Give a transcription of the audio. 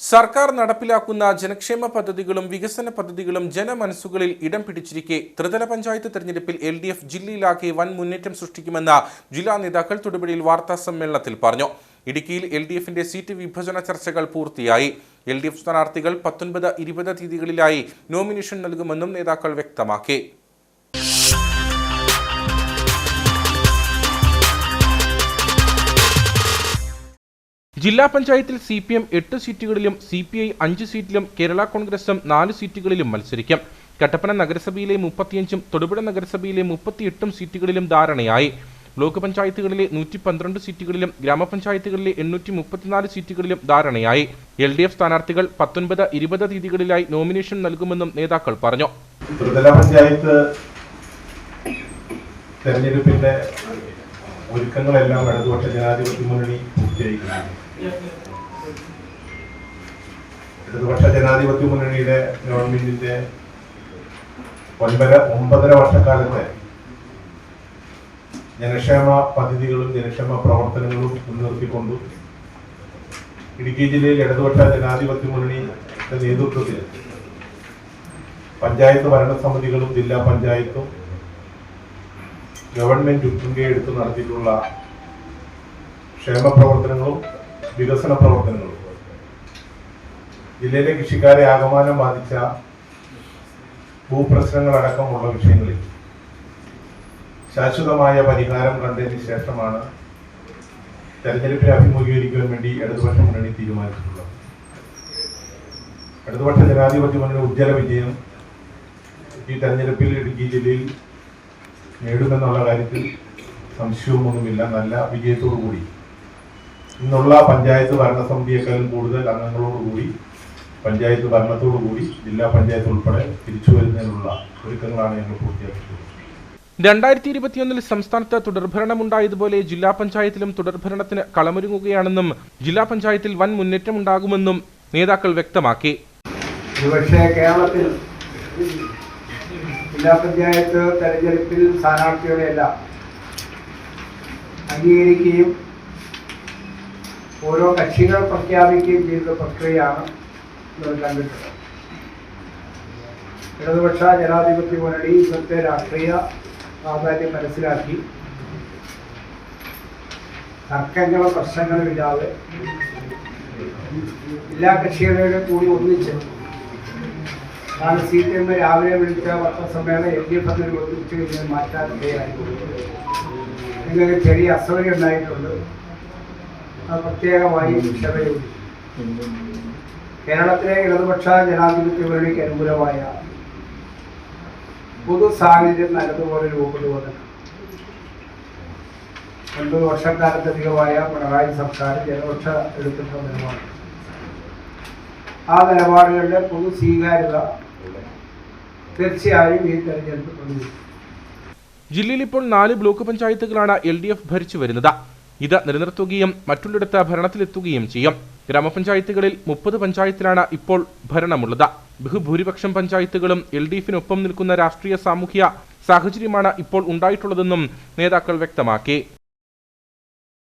സർക്കാർ നടപ്പിലാക്കുന്ന ജനക്ഷേമ പദ്ധതികളും വികസന പദ്ധതികളും ജനമനസ്സുകളിൽ ഇടം പിടിച്ചിരിക്കെ. ത്രിതല പഞ്ചായത്ത് തെരഞ്ഞെടുപ്പിൽ എൽ ഡി എഫ് ജില്ലയിലാകെ വൻ മുന്നേറ്റം സൃഷ്ടിക്കുമെന്ന് ജില്ലാ നേതാക്കൾ തൊടുപുഴയിൽ വാർത്താ സമ്മേളനത്തിൽ പറഞ്ഞു. ഇടുക്കിയിൽ എൽ ഡി എഫിന്റെ സീറ്റ് വിഭജന ചർച്ചകൾ പൂർത്തിയായി. എൽ ഡി എഫ് സ്ഥാനാർത്ഥികൾ പത്തൊൻപത് ഇരുപത് തീയതികളിലായി നോമിനേഷൻ നൽകുമെന്നും നേതാക്കൾ വ്യക്തമാക്കി. ജില്ലാ പഞ്ചായത്തിൽ സി പി എം എട്ട് സീറ്റുകളിലും സി പി ഐ അഞ്ച് സീറ്റിലും കേരള കോൺഗ്രസും നാല് സീറ്റുകളിലും മത്സരിക്കും. കട്ടപ്പന നഗരസഭയിലെ മുപ്പത്തിയഞ്ചും തൊടുപുഴ നഗരസഭയിലെ മുപ്പത്തിയെട്ടും സീറ്റുകളിലും ധാരണയായി. ബ്ലോക്ക് പഞ്ചായത്തുകളിലെ നൂറ്റി പന്ത്രണ്ട് സീറ്റുകളിലും ഗ്രാമപഞ്ചായത്തുകളിലെ എണ്ണൂറ്റി മുപ്പത്തിനാല് സീറ്റുകളിലും ധാരണയായി. എൽ ഡി എഫ് സ്ഥാനാർത്ഥികൾ പത്തൊൻപത് ഇരുപത് തീയതികളിലായി നോമിനേഷൻ നൽകുമെന്നും നേതാക്കൾ പറഞ്ഞു. പഞ്ചായത്ത് ഒരുക്കങ്ങളെല്ലാം ഇടതുപക്ഷ ജനാധിപത്യ മുന്നണി പൂർത്തിയായിരിക്കുന്നു ഇടതുപക്ഷ ജനാധിപത്യ മുന്നണിയുടെ ഗവൺമെന്റിന്റെ ഒൻപര ഒമ്പതര വർഷക്കാലത്തെ ജനക്ഷേമ പദ്ധതികളും ജനക്ഷേമ പ്രവർത്തനങ്ങളും മുൻനിർത്തിക്കൊണ്ടും ഇടുക്കി ജില്ലയിൽ ഇടതുപക്ഷ ജനാധിപത്യ മുന്നണിയുടെ നേതൃത്വത്തിൽ പഞ്ചായത്ത് ഭരണസമിതികളും ജില്ലാ പഞ്ചായത്തും ഗവൺമെന്റും എടുത്തു നടത്തിയിട്ടുള്ള ക്ഷേമ പ്രവർത്തനങ്ങളും വികസന പ്രവർത്തനങ്ങളും. ജില്ലയിലെ കൃഷിക്കാരെ ആകമാനം ബാധിച്ച ഭൂപ്രശ്നങ്ങളടക്കമുള്ള വിഷയങ്ങളിൽ ശാശ്വതമായ പരിഹാരം കണ്ടതിന് ശേഷമാണ് തെരഞ്ഞെടുപ്പിനെ അഭിമുഖീകരിക്കാൻ വേണ്ടി ഇടതുപക്ഷ മുന്നണി തീരുമാനിച്ചിട്ടുള്ളത്. ഇടതുപക്ഷ ജനാധിപത്യ മുന്നണി ഉജ്ജ്വല വിജയം ഈ തെരഞ്ഞെടുപ്പിൽ ഇടുക്കി ജില്ലയിൽ നേടുമെന്നുള്ള കാര്യത്തിൽ സംശയമൊന്നുമില്ല. നല്ല വിജയത്തോടുകൂടി. ഇന്നുള്ള പഞ്ചായത്ത് ഭരണസമിതിയേക്കാളും കൂടുതൽ അംഗങ്ങളോടുകൂടി പഞ്ചായത്ത് ഭരണത്തോടു കൂടി ജില്ലാ പഞ്ചായത്ത് ഉൾപ്പെടെ തിരിച്ചു വരുന്നതിനുള്ള ഒരുക്കങ്ങളാണ് ഞങ്ങൾ പൂർത്തിയാക്കിയിട്ടുള്ളത്. രണ്ടായിരത്തി ഇരുപത്തിയൊന്നിൽ സംസ്ഥാനത്ത് തുടർഭരണമുണ്ടായതുപോലെ ജില്ലാ പഞ്ചായത്തിലും തുടർഭരണത്തിന് കളമൊരുങ്ങുകയാണെന്നും ജില്ലാ പഞ്ചായത്തിൽ വൻ മുന്നേറ്റം ഉണ്ടാകുമെന്നും നേതാക്കൾ വ്യക്തമാക്കി. ഒരുപക്ഷെ കേരളത്തിൽ ജില്ലാ പഞ്ചായത്ത് തെരഞ്ഞെടുപ്പിൽ സ്ഥാനാർത്ഥികളെയെല്ലാം അംഗീകരിക്കുകയും ഓരോ കക്ഷികൾ പ്രഖ്യാപിക്കുകയും ചെയ്യുന്ന പ്രക്രിയയാണ് കണ്ടിട്ടുള്ളത്. ഇടതുപക്ഷ ജനാധിപത്യ മുന്നണി ഇന്നത്തെ രാഷ്ട്രീയ പ്രാധാന്യം മനസ്സിലാക്കി. തർക്കങ്ങളോ പ്രശ്നങ്ങളും ഇല്ലാതെ എല്ലാ കക്ഷികളുടെ കൂടി ഒന്നിച്ച് ആണ് സി പി എം രാവിലെ വിളിച്ച പത്രസമ്മേളനം എൽ ഡി എഫ് എന്നൊരു ഒന്നിച്ച് കഴിഞ്ഞാൽ മാറ്റാൻ ഇടയായിട്ടുണ്ട് നിങ്ങൾക്ക് ചെറിയ അസൗകര്യം ഉണ്ടായിട്ടുണ്ട്. അത് പ്രത്യേകമായി ക്ഷമയോടി കേരളത്തിലെ ഇടതുപക്ഷ ജനാധിപത്യ മുന്നണിക്ക് അനുകൂലമായ പൊതു സാഹചര്യം നല്ലതുപോലെ രൂപപ്പെട്ടു വന്നിട്ടുണ്ട് രണ്ടു വർഷക്കാലത്തധികമായ പിണറായി സർക്കാർ ജനപക്ഷ എടുത്തിട്ടുള്ള നിലപാട്. ആ നിലപാടുകളുടെ പൊതു സ്വീകാര്യത തീർച്ചയായും ഈ തെരഞ്ഞെടുപ്പ് ജില്ലയിൽ ഇപ്പോൾ നാല് ബ്ലോക്ക് പഞ്ചായത്തുകളാണ് എൽ ഡി എഫ് ഭരിച്ചു വരുന്നത്. ഇത് നിലനിർത്തുകയും മറ്റുള്ളിടത്ത് ഭരണത്തിലെത്തുകയും ചെയ്യും. ഗ്രാമപഞ്ചായത്തുകളിൽ മുപ്പത് പഞ്ചായത്തിലാണ് ഇപ്പോൾ ഭരണമുള്ളത്. ബഹുഭൂരിപക്ഷം പഞ്ചായത്തുകളും എൽ ഡി എഫിനൊപ്പം നിൽക്കുന്ന രാഷ്ട്രീയ സാമൂഹ്യ സാഹചര്യമാണ് ഇപ്പോൾ ഉണ്ടായിട്ടുള്ളതെന്നും നേതാക്കൾ വ്യക്തമാക്കി.